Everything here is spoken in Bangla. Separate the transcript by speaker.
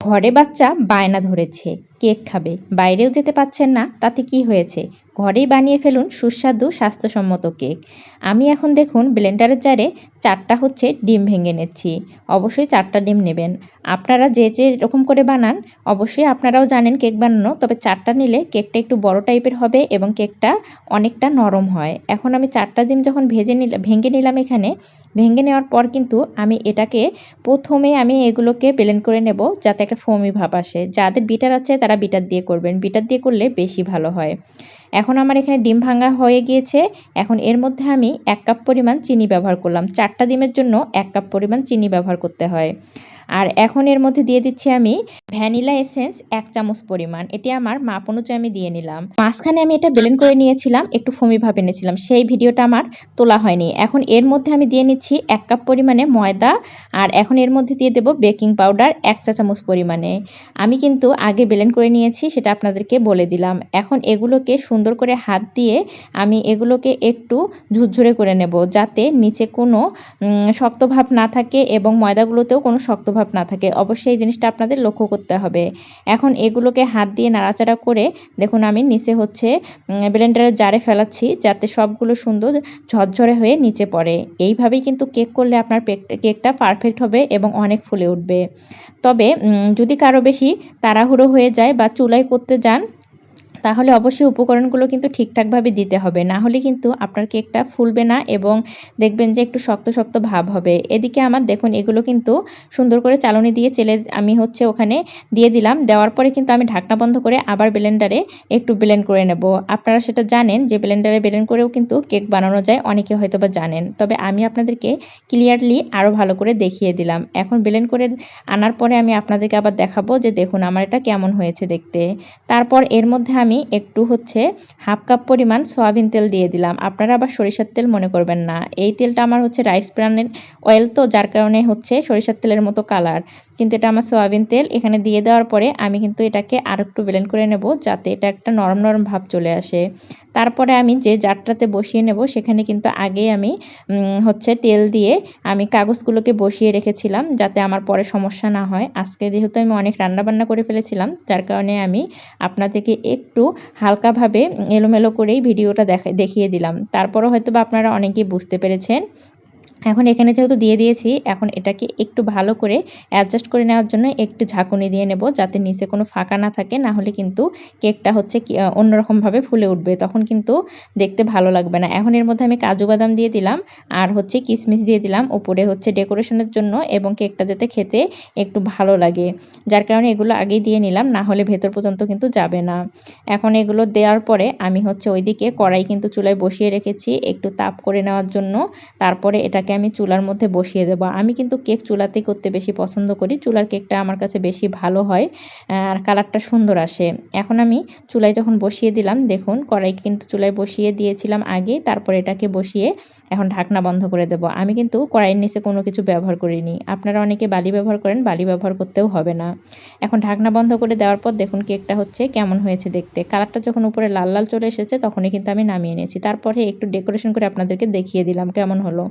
Speaker 1: ঘরে বাচ্চা বায়না ধরেছে। কেক খাবে। বাইরেও যেতে পাচ্ছেন না, তাতে কি হয়েছে? ঘরেই বানিয়ে ফেলুন সুস্বাদু, স্বাস্থ্যসম্মত কেক। আমি এখন দেখুন ব্লেন্ডারের জারে চারটা হচ্ছে ডিম ভেঙে নিচ্ছি। অবশ্যই চারটা ডিম নেবেন। আপনারা যে যে রকম করে বানান, অবশ্যই আপনারাও জানেন কেক বানানো, তবে চারটা নিলে কেকটা একটু বড় টাইপের হবে এবং কেকটা অনেকটা নরম হয়। এখন আমি চারটা ডিম যখন ভেজে নিলাম ভেঙে নিলাম এখানে, ভেঙে নেওয়ার পর কিন্তু আমি এটাকে প্রথমে আমি এগুলোকে ব্লেন্ড করে নেব, যাতে একটা ফোমি ভাব আসে। যাদের বিটার আছে তারা বিটার দিয়ে করবেন। বিটার দিয়ে করলে বেশি ভালো হয়। এখন আমার এখানে ডিম ভাঙা হয়ে গিয়েছে। এখন এর মধ্যে আমি এক কাপ পরিমাণ চিনি ব্যবহার করলাম। চারটা ডিমের জন্য এক কাপ পরিমাণ চিনি ব্যবহার করতে হয়। আর এখন এর মধ্যে দিয়ে দিচ্ছি আমি ভ্যানিলা এসেন্স এক চামচ পরিমাণ। এটি আমার মাপ অনুযায়ী আমি দিয়ে নিলাম। মাঝখানে আমি এটা ব্লেন্ড করে নিয়েছিলাম, একটু ফমি ভাবে নিয়েছিলাম সেই ভিডিওটা আমার তোলা হয়নি। এখন এর মধ্যে আমি দিয়ে নিচ্ছি এক কাপ পরিমাণে ময়দা আর এখন এর মধ্যে দিয়ে দেব বেকিং পাউডার এক চা চামচ পরিমাণে। আমি কিন্তু আগে ব্লেন্ড করে নিয়েছি, সেটা আপনাদেরকে বলে দিলাম। এখন এগুলোকে সুন্দর করে হাত দিয়ে আমি এগুলোকে একটু ঝুরঝুরে করে নেব, যাতে নিচে কোনো শক্ত ভাব না থাকে এবং ময়দাগুলোতেও কোনো শক্ত ভাব না থাকে। অবশ্যই এই জিনিসটা আপনাদের লক্ষ্য করতে হবে। এখন এগুলোকে হাত দিয়ে নাড়াচাড়া করে দেখুন আমি নিচে হচ্ছে ব্লেন্ডারের জারে ফেলাচ্ছি যাতে সবগুলো সুন্দর ঝরঝরে হয়ে নিচে পড়ে। এইভাবেই কিন্তু কেক করলে আপনার কেকটা পারফেক্ট হবে এবং অনেক ফুলে উঠবে। তবে যদি কারও বেশি তাড়াহুড়ো হয়ে যায় বা চুলাই করতে যান তাহলে অবশ্যই উপকরণগুলো কিন্তু ঠিকঠাকভাবে দিতে হবে। না হলে কিন্তু আপনার কেকটা ফুলবে না এবং দেখবেন যে একটু শক্ত শক্ত ভাব হবে। এদিকে আমার দেখুন, এগুলো কিন্তু সুন্দর করে চালনি দিয়ে চেলে আমি হচ্ছে ওখানে দিয়ে দিলাম। দেওয়ার পরে কিন্তু আমি ঢাকনা বন্ধ করে আবার ব্লেন্ডারে একটু ব্লেন্ড করে নেব। আপনারা সেটা জানেন যে ব্লেন্ডারে ব্লেন্ড করেও কিন্তু কেক বানানো যায়, অনেকে হয়তো বা জানেন। তবে আমি আপনাদেরকে ক্লিয়ারলি আরও ভালো করে দেখিয়ে দিলাম। এখন ব্লেন্ড করে আনার পরে আমি আপনাদেরকে আবার দেখাবো যে দেখুন আমার এটা কেমন হয়েছে দেখতে। তারপর এর মধ্যে আমি আমি একটু হচ্ছে হাফ কাপ পরিমাণ সয়াবিন তেল দিয়ে দিলাম। আপনারা আবার সরিষার তেল মনে করবেন না। এই তেলটা আমার হচ্ছে রাইস ব্রানের অয়েল তো, যার কারণে হচ্ছে সরিষার তেলের মতো কালার কিন্তু এটা আমার সয়াবিন তেল। এখানে দিয়ে দেওয়ার পরে আমি কিন্তু এটাকে আর একটু ব্লেন্ড করে নেব, যাতে এটা একটা নরম নরম ভাব চলে আসে। তারপরে আমি যে জারটাতে বসিয়ে নেব, সেখানে কিন্তু আগে আমি হচ্ছে তেল দিয়ে আমি কাগজগুলোকে বসিয়ে রেখেছিলাম, যাতে আমার পরে সমস্যা না হয়। আজকে যেহেতু আমি অনেক রান্নাবান্না করে ফেলেছিলাম, যার কারণে আমি আপনাদেরকে একটু হালকাভাবে এলোমেলো করেই ভিডিওটা দেখা দেখিয়ে দিলাম। তারপরও হয়তো বা আপনারা অনেকেই বুঝতে পেরেছেন এখন এখানে যেহেতু দিয়ে দিয়েছি, এখন এটাকে একটু ভালো করে অ্যাডজাস্ট করে নেওয়ার জন্য একটু ঝাঁকুনি দিয়ে নেব যাতে নিচে কোনো ফাঁকা না থাকে, না হলে কিন্তু কেকটা হচ্ছে অন্যরকমভাবে ফুলে উঠবে, তখন কিন্তু দেখতে ভালো লাগবে না। এখন এর মধ্যে আমি কাজু বাদাম দিয়ে দিলাম, আর হচ্ছে কিশমিশ দিয়ে দিলাম, উপরে হচ্ছে ডেকোরেশনের জন্য এবং কেকটা যাতে খেতে একটু ভালো লাগে। যার কারণে এগুলো আগেই দিয়ে নিলাম, না হলে ভেতর পর্যন্ত কিন্তু যাবে না। এখন এগুলো দেওয়ার পরে আমি হচ্ছে ওইদিকে কড়াই কিন্তু চুলায় বসিয়ে রেখেছি, একটু তাপ করে নেওয়ার জন্য, তারপরে এটাকে কেকটাকে আমি চুলার মধ্যে বসিয়ে দেবো। আমি কিন্তু কেক চুলাতেই করতে বেশি পছন্দ করি। চুলার কেকটা আমার কাছে বেশি ভালো হয়, আর কালারটা সুন্দর আসে। এখন আমি চুলায় যখন বসিয়ে দিলাম, দেখুন কড়াই কিন্তু চুলায় বসিয়ে দিয়েছিলাম আগে, তারপর এটাকে বসিয়ে এখন ঢাকনা বন্ধ করে দেব। আমি কিন্তু কড়াইয়ের নিচে কোনো কিছু ব্যবহার করিনি। আপনারা অনেকে বালি ব্যবহার করেন, বালি ব্যবহার করতেও হবে না। এখন ঢাকনা বন্ধ করে দেওয়ার পর দেখুন কেকটা হচ্ছে কেমন হয়েছে দেখতে। কালারটা যখন উপরে লাল লাল চলে এসেছে, তখনই কিন্তু আমি নামিয়ে নিয়েছি। তারপরে একটু ডেকোরেশন করে আপনাদেরকে দেখিয়ে দিলাম কেমন হলো।